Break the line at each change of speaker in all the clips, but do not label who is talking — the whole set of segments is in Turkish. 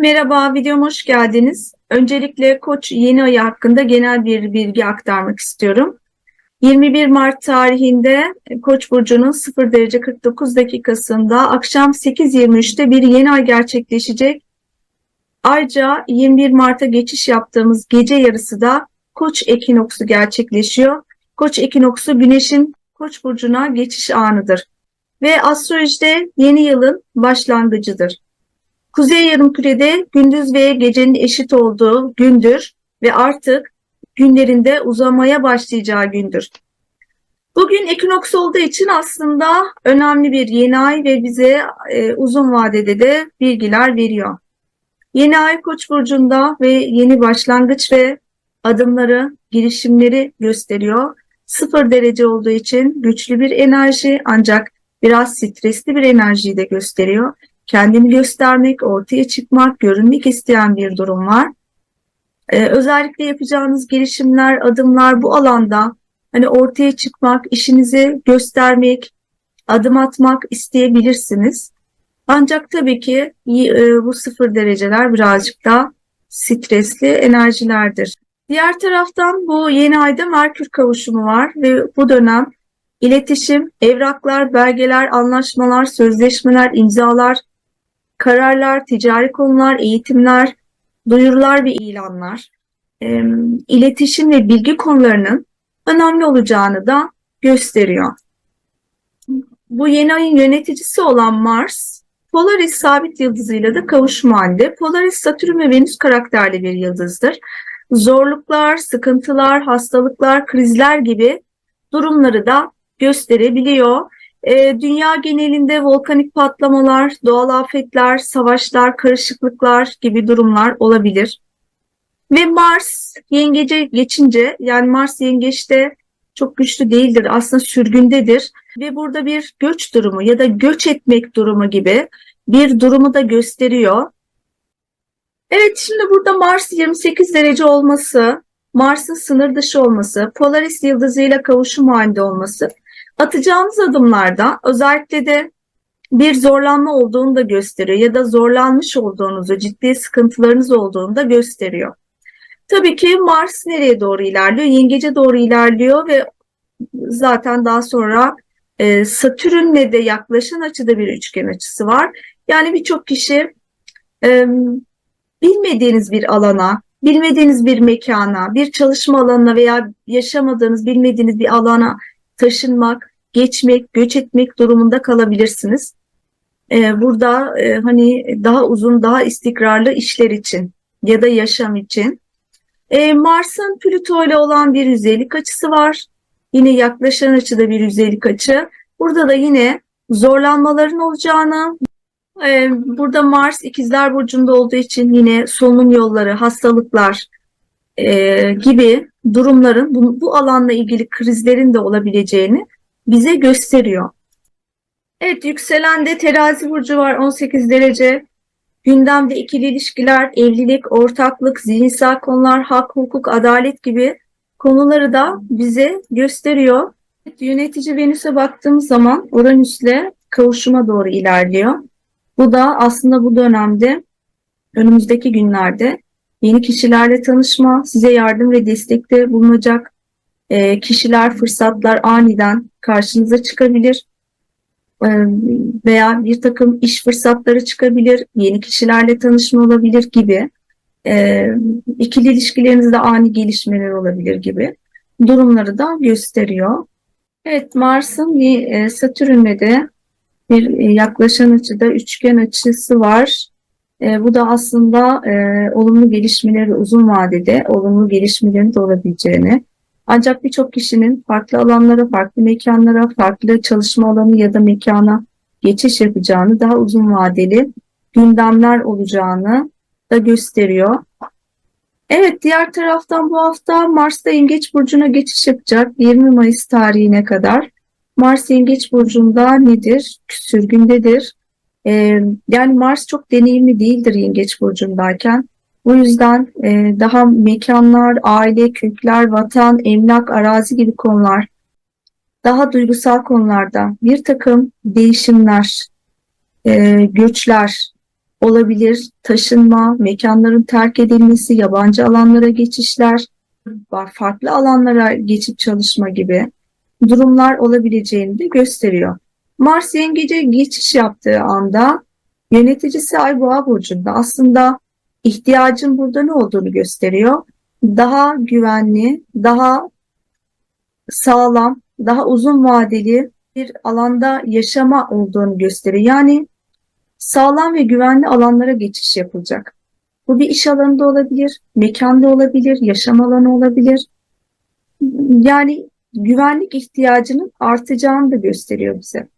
Merhaba, videoma hoş geldiniz. Öncelikle Koç yeni ayı hakkında genel bir bilgi aktarmak istiyorum. 21 Mart tarihinde Koç burcunun 0 derece 49 dakikasında akşam 8.23'te bir yeni ay gerçekleşecek. Ayrıca 21 Mart'a geçiş yaptığımız gece yarısı da Koç ekinoksu gerçekleşiyor. Koç ekinoksu Güneş'in Koç burcuna geçiş anıdır ve astrolojide yeni yılın başlangıcıdır. Kuzey yarımkürede gündüz ve gecenin eşit olduğu gündür ve artık günlerinde uzamaya başlayacağı gündür. Bugün ekinoks olduğu için aslında önemli bir yeni ay ve bize e, uzun vadede de bilgiler veriyor. Yeni ay Koç burcunda ve yeni başlangıç ve adımları, girişimleri gösteriyor. Sıfır derece olduğu için güçlü bir enerji ancak biraz stresli bir enerjiyi de gösteriyor kendini göstermek, ortaya çıkmak, görünmek isteyen bir durum var. Ee, özellikle yapacağınız girişimler, adımlar bu alanda hani ortaya çıkmak, işinizi göstermek, adım atmak isteyebilirsiniz. Ancak tabii ki e, bu sıfır dereceler birazcık daha stresli enerjilerdir. Diğer taraftan bu yeni ayda Merkür kavuşumu var ve bu dönem iletişim, evraklar, belgeler, anlaşmalar, sözleşmeler, imzalar, kararlar, ticari konular, eğitimler, duyurular ve ilanlar, e, iletişim ve bilgi konularının önemli olacağını da gösteriyor. Bu yeni ayın yöneticisi olan Mars, Polaris sabit yıldızıyla da kavuşma halinde. Polaris Satürn ve Venüs karakterli bir yıldızdır. Zorluklar, sıkıntılar, hastalıklar, krizler gibi durumları da gösterebiliyor. E, dünya genelinde volkanik patlamalar, doğal afetler, savaşlar, karışıklıklar gibi durumlar olabilir. Ve Mars yengece geçince yani Mars yengeçte çok güçlü değildir aslında sürgündedir ve burada bir göç durumu ya da göç etmek durumu gibi bir durumu da gösteriyor. Evet şimdi burada Mars 28 derece olması, Mars'ın sınır dışı olması, Polaris yıldızıyla kavuşum halinde olması atacağınız adımlarda özellikle de bir zorlanma olduğunu da gösteriyor ya da zorlanmış olduğunuzu, ciddi sıkıntılarınız olduğunu da gösteriyor. Tabii ki Mars nereye doğru ilerliyor? Yengece doğru ilerliyor ve zaten daha sonra e, Satürn'le de yaklaşan açıda bir üçgen açısı var. Yani birçok kişi e, bilmediğiniz bir alana, bilmediğiniz bir mekana, bir çalışma alanına veya yaşamadığınız, bilmediğiniz bir alana taşınmak, geçmek, göç etmek durumunda kalabilirsiniz. Ee, burada e, hani daha uzun, daha istikrarlı işler için ya da yaşam için. Ee, Mars'ın Plüto ile olan bir yüzeylik açısı var. Yine yaklaşan açıda bir yüzeylik açı. Burada da yine zorlanmaların olacağını, e, burada Mars ikizler burcunda olduğu için yine solunum yolları, hastalıklar e, gibi durumların bu, bu alanla ilgili krizlerin de olabileceğini bize gösteriyor. Evet yükselen de terazi burcu var 18 derece. Gündemde ikili ilişkiler, evlilik, ortaklık, zihinsel konular, hak, hukuk, adalet gibi konuları da bize gösteriyor. Yönetici Venüs'e baktığımız zaman Uranüs'le kavuşuma doğru ilerliyor. Bu da aslında bu dönemde önümüzdeki günlerde yeni kişilerle tanışma, size yardım ve destekte bulunacak e, kişiler, fırsatlar aniden karşınıza çıkabilir e, veya bir takım iş fırsatları çıkabilir, yeni kişilerle tanışma olabilir gibi, e, ikili ilişkilerinizde ani gelişmeler olabilir gibi durumları da gösteriyor. Evet, Mars'ın bir e, Satürn'le de bir e, yaklaşan açıda üçgen açısı var. E, bu da aslında e, olumlu gelişmeleri uzun vadede olumlu gelişmelerin de olabileceğini ancak birçok kişinin farklı alanlara, farklı mekanlara, farklı çalışma alanı ya da mekana geçiş yapacağını, daha uzun vadeli gündemler olacağını da gösteriyor. Evet, diğer taraftan bu hafta Mars'ta Yengeç Burcu'na geçiş yapacak 20 Mayıs tarihine kadar. Mars Yengeç Burcu'nda nedir? Sürgündedir. Ee, yani Mars çok deneyimli değildir Yengeç Burcu'ndayken. Bu yüzden e, daha mekanlar, aile, kökler, vatan, emlak, arazi gibi konular daha duygusal konularda bir takım değişimler, e, göçler olabilir, taşınma, mekanların terk edilmesi, yabancı alanlara geçişler, farklı alanlara geçip çalışma gibi durumlar olabileceğini de gösteriyor. Mars yengece geçiş yaptığı anda yöneticisi Ay Boğa burcunda aslında ihtiyacın burada ne olduğunu gösteriyor. Daha güvenli, daha sağlam, daha uzun vadeli bir alanda yaşama olduğunu gösteriyor. Yani sağlam ve güvenli alanlara geçiş yapılacak. Bu bir iş alanında olabilir, mekanda olabilir, yaşam alanı olabilir. Yani güvenlik ihtiyacının artacağını da gösteriyor bize.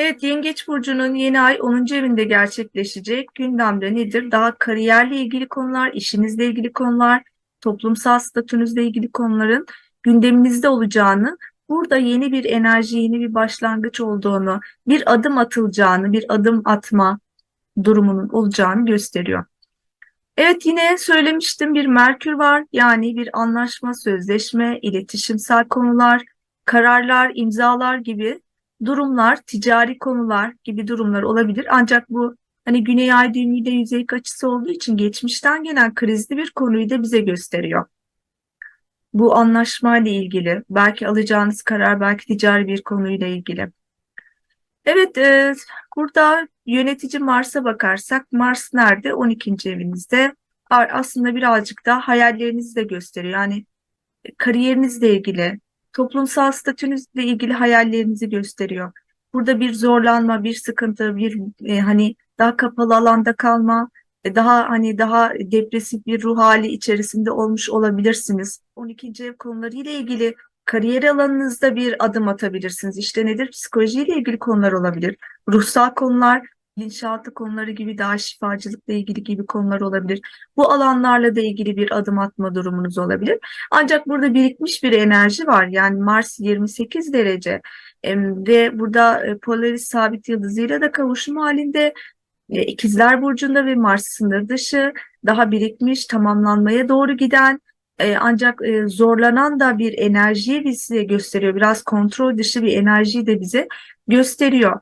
Evet, Yengeç Burcu'nun yeni ay 10. evinde gerçekleşecek. Gündemde nedir? Daha kariyerle ilgili konular, işinizle ilgili konular, toplumsal statünüzle ilgili konuların gündeminizde olacağını, burada yeni bir enerji, yeni bir başlangıç olduğunu, bir adım atılacağını, bir adım atma durumunun olacağını gösteriyor. Evet yine söylemiştim bir Merkür var. Yani bir anlaşma, sözleşme, iletişimsel konular, kararlar, imzalar gibi durumlar, ticari konular gibi durumlar olabilir. Ancak bu hani Güney Ay düğümüyle yüzeylik açısı olduğu için geçmişten gelen krizli bir konuyu da bize gösteriyor. Bu anlaşmayla ilgili, belki alacağınız karar, belki ticari bir konuyla ilgili. Evet, e, burada yönetici Mars'a bakarsak, Mars nerede? 12. evinizde. Aslında birazcık da hayallerinizi de gösteriyor. Yani kariyerinizle ilgili, toplumsal statünüzle ilgili hayallerinizi gösteriyor. Burada bir zorlanma, bir sıkıntı, bir e, hani daha kapalı alanda kalma, e, daha hani daha depresif bir ruh hali içerisinde olmuş olabilirsiniz. 12. ev konularıyla ilgili kariyer alanınızda bir adım atabilirsiniz. İşte nedir? Psikolojiyle ilgili konular olabilir. Ruhsal konular, bilinçaltı konuları gibi daha şifacılıkla ilgili gibi konular olabilir. Bu alanlarla da ilgili bir adım atma durumunuz olabilir. Ancak burada birikmiş bir enerji var. Yani Mars 28 derece ve burada e, Polaris sabit yıldızıyla da kavuşum halinde e, İkizler Burcu'nda ve Mars sınır dışı daha birikmiş, tamamlanmaya doğru giden e, ancak zorlanan da bir enerjiyi bize gösteriyor. Biraz kontrol dışı bir enerjiyi de bize gösteriyor.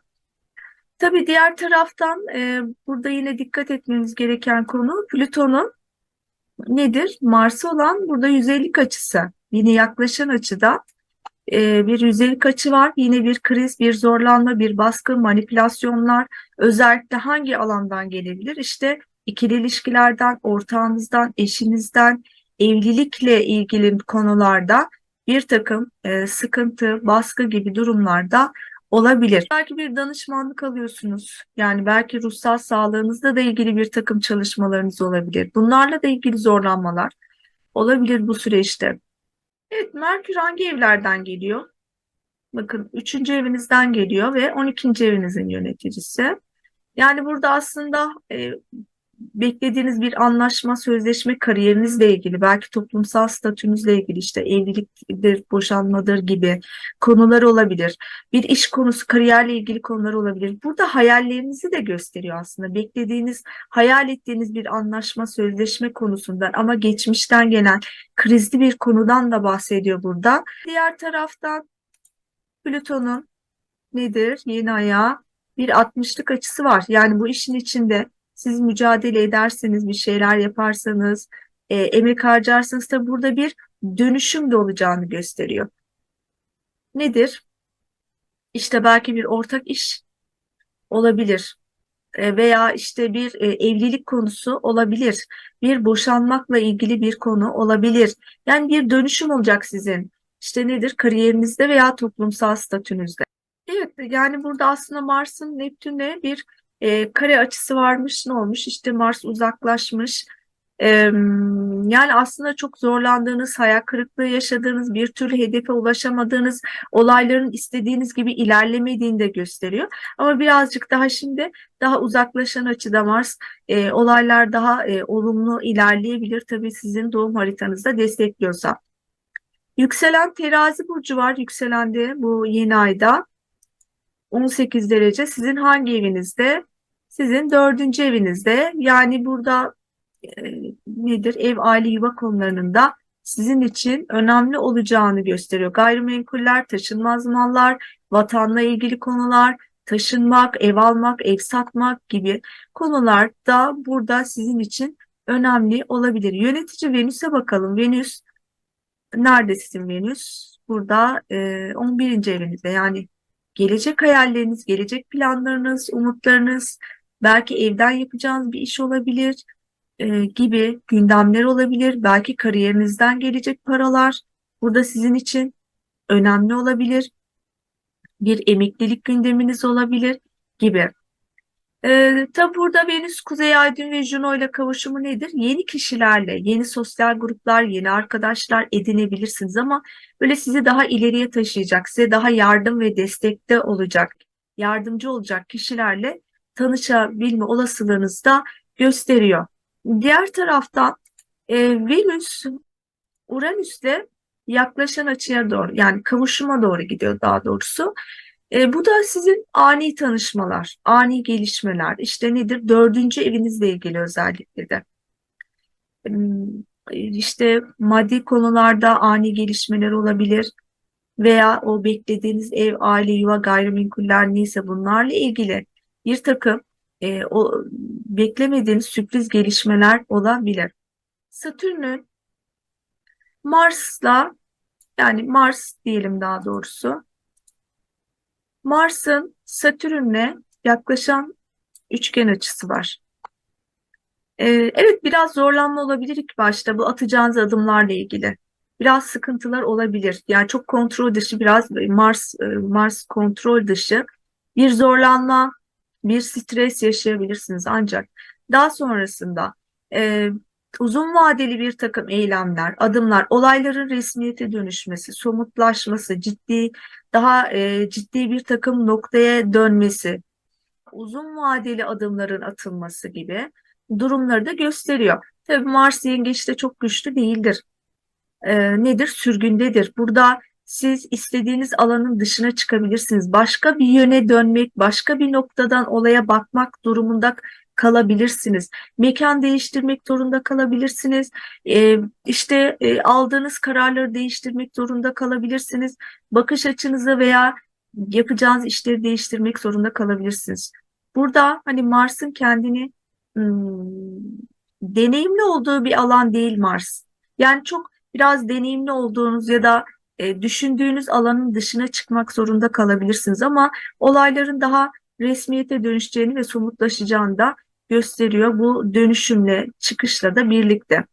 Tabii diğer taraftan e, burada yine dikkat etmemiz gereken konu Plüton'un nedir? Mars'a olan burada yüzeylik açısı. Yine yaklaşan açıda e, bir yüzeylik açı var. Yine bir kriz, bir zorlanma, bir baskı, manipülasyonlar özellikle hangi alandan gelebilir? İşte ikili ilişkilerden, ortağınızdan, eşinizden, evlilikle ilgili konularda bir takım e, sıkıntı, baskı gibi durumlarda olabilir. Belki bir danışmanlık alıyorsunuz. Yani belki ruhsal sağlığınızla da ilgili bir takım çalışmalarınız olabilir. Bunlarla da ilgili zorlanmalar olabilir bu süreçte. Evet, Merkür hangi evlerden geliyor? Bakın 3. evinizden geliyor ve 12. evinizin yöneticisi. Yani burada aslında e, beklediğiniz bir anlaşma, sözleşme kariyerinizle ilgili, belki toplumsal statünüzle ilgili işte evliliktir, boşanmadır gibi konular olabilir. Bir iş konusu, kariyerle ilgili konular olabilir. Burada hayallerinizi de gösteriyor aslında. Beklediğiniz, hayal ettiğiniz bir anlaşma, sözleşme konusundan ama geçmişten gelen krizli bir konudan da bahsediyor burada. Diğer taraftan Plüton'un nedir? Yeni aya bir 60'lık açısı var. Yani bu işin içinde siz mücadele ederseniz, bir şeyler yaparsanız, e, emek harcarsanız tabi burada bir dönüşüm de olacağını gösteriyor. Nedir? İşte belki bir ortak iş olabilir E, veya işte bir e, evlilik konusu olabilir. Bir boşanmakla ilgili bir konu olabilir. Yani bir dönüşüm olacak sizin. İşte nedir? Kariyerinizde veya toplumsal statünüzde. Evet, yani burada aslında Mars'ın Neptün'e bir e, kare açısı varmış ne olmuş? İşte Mars uzaklaşmış. E, yani aslında çok zorlandığınız hayal kırıklığı yaşadığınız bir türlü hedefe ulaşamadığınız olayların istediğiniz gibi ilerlemediğini de gösteriyor. Ama birazcık daha şimdi daha uzaklaşan açıda Mars e, olaylar daha e, olumlu ilerleyebilir. Tabii sizin doğum haritanızda destekliyorsa. Yükselen terazi burcu var. Yükselende bu yeni ayda 18 derece sizin hangi evinizde? Sizin dördüncü evinizde. Yani burada e, nedir? Ev, aile, yuva konularının da sizin için önemli olacağını gösteriyor. Gayrimenkuller, taşınmaz mallar, vatanla ilgili konular, taşınmak, ev almak, ev satmak gibi konular da burada sizin için önemli olabilir. Yönetici Venüs'e bakalım. Venüs neredesin Venüs? Burada e, 11. evinizde yani gelecek hayalleriniz, gelecek planlarınız, umutlarınız, belki evden yapacağınız bir iş olabilir e, gibi gündemler olabilir. Belki kariyerinizden gelecek paralar burada sizin için önemli olabilir. Bir emeklilik gündeminiz olabilir gibi. Ee, tabi burada Venüs, Kuzey Aydın ve Juno ile kavuşumu nedir? Yeni kişilerle, yeni sosyal gruplar, yeni arkadaşlar edinebilirsiniz ama böyle sizi daha ileriye taşıyacak, size daha yardım ve destekte olacak, yardımcı olacak kişilerle tanışabilme olasılığınız da gösteriyor. Diğer taraftan e, Venüs, Uranüs'te yaklaşan açıya doğru yani kavuşuma doğru gidiyor daha doğrusu. E, bu da sizin ani tanışmalar, ani gelişmeler. İşte nedir? Dördüncü evinizle ilgili özellikle de. İşte maddi konularda ani gelişmeler olabilir veya o beklediğiniz ev, aile, yuva, gayrimenkuller neyse bunlarla ilgili bir takım e, o beklemediğiniz sürpriz gelişmeler olabilir. Satürn'ün Mars'la yani Mars diyelim daha doğrusu Mars'ın Satürn'le yaklaşan üçgen açısı var. Ee, evet biraz zorlanma olabilir ilk başta bu atacağınız adımlarla ilgili. Biraz sıkıntılar olabilir. Yani çok kontrol dışı biraz Mars e, Mars kontrol dışı bir zorlanma, bir stres yaşayabilirsiniz ancak daha sonrasında e, uzun vadeli bir takım eylemler, adımlar, olayların resmiyete dönüşmesi, somutlaşması, ciddi daha e, ciddi bir takım noktaya dönmesi, uzun vadeli adımların atılması gibi durumları da gösteriyor. Tabii Mars yengeçte çok güçlü değildir. E, nedir? Sürgündedir. Burada siz istediğiniz alanın dışına çıkabilirsiniz. Başka bir yöne dönmek, başka bir noktadan olaya bakmak durumunda kalabilirsiniz. Mekan değiştirmek zorunda kalabilirsiniz. E, işte e, aldığınız kararları değiştirmek zorunda kalabilirsiniz. Bakış açınızı veya yapacağınız işleri değiştirmek zorunda kalabilirsiniz. Burada hani Mars'ın kendini hmm, deneyimli olduğu bir alan değil Mars. Yani çok biraz deneyimli olduğunuz ya da e, düşündüğünüz alanın dışına çıkmak zorunda kalabilirsiniz ama olayların daha resmiyete dönüşeceğini ve somutlaşacağını da gösteriyor bu dönüşümle, çıkışla da birlikte.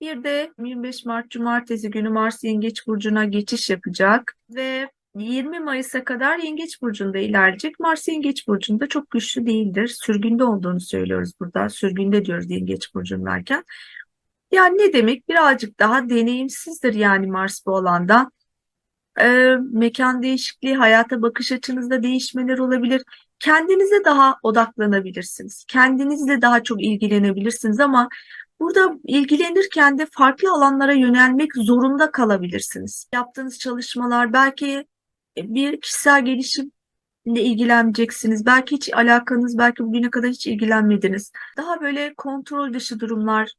Bir de 25 Mart Cumartesi günü Mars Yengeç Burcu'na geçiş yapacak ve 20 Mayıs'a kadar Yengeç Burcu'nda ilerleyecek. Mars Yengeç Burcu'nda çok güçlü değildir. Sürgünde olduğunu söylüyoruz burada. Sürgünde diyoruz Yengeç Burcu'ndayken. Yani ne demek? Birazcık daha deneyimsizdir yani Mars bu alanda. Ee, mekan değişikliği, hayata bakış açınızda değişmeler olabilir. Kendinize daha odaklanabilirsiniz. Kendinizle daha çok ilgilenebilirsiniz ama burada ilgilenirken de farklı alanlara yönelmek zorunda kalabilirsiniz. Yaptığınız çalışmalar belki bir kişisel gelişimle ilgileneceksiniz. Belki hiç alakanız, belki bugüne kadar hiç ilgilenmediniz. Daha böyle kontrol dışı durumlar,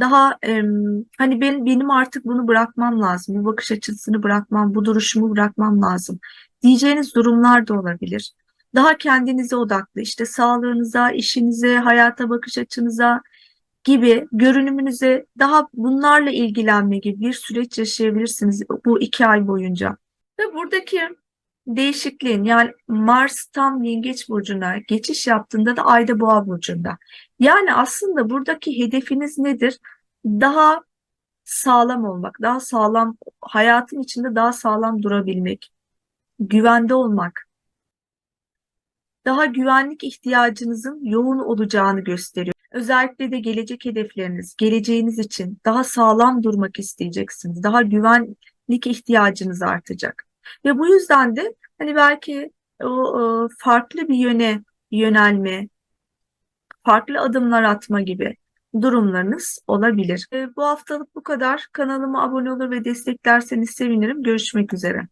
daha em, hani ben, benim artık bunu bırakmam lazım, bu bakış açısını bırakmam, bu duruşumu bırakmam lazım diyeceğiniz durumlar da olabilir. Daha kendinize odaklı, işte sağlığınıza, işinize, hayata bakış açınıza gibi görünümünüze daha bunlarla ilgilenme gibi bir süreç yaşayabilirsiniz bu iki ay boyunca. Ve buradaki değişikliğin yani Mars tam Yengeç Burcu'na geçiş yaptığında da Ayda Boğa Burcu'nda. Yani aslında buradaki hedefiniz nedir? Daha sağlam olmak, daha sağlam, hayatın içinde daha sağlam durabilmek, güvende olmak, daha güvenlik ihtiyacınızın yoğun olacağını gösteriyor. Özellikle de gelecek hedefleriniz, geleceğiniz için daha sağlam durmak isteyeceksiniz. Daha güvenlik ihtiyacınız artacak. Ve bu yüzden de hani belki o farklı bir yöne yönelme, farklı adımlar atma gibi durumlarınız olabilir. Bu haftalık bu kadar. Kanalıma abone olur ve desteklerseniz sevinirim. Görüşmek üzere.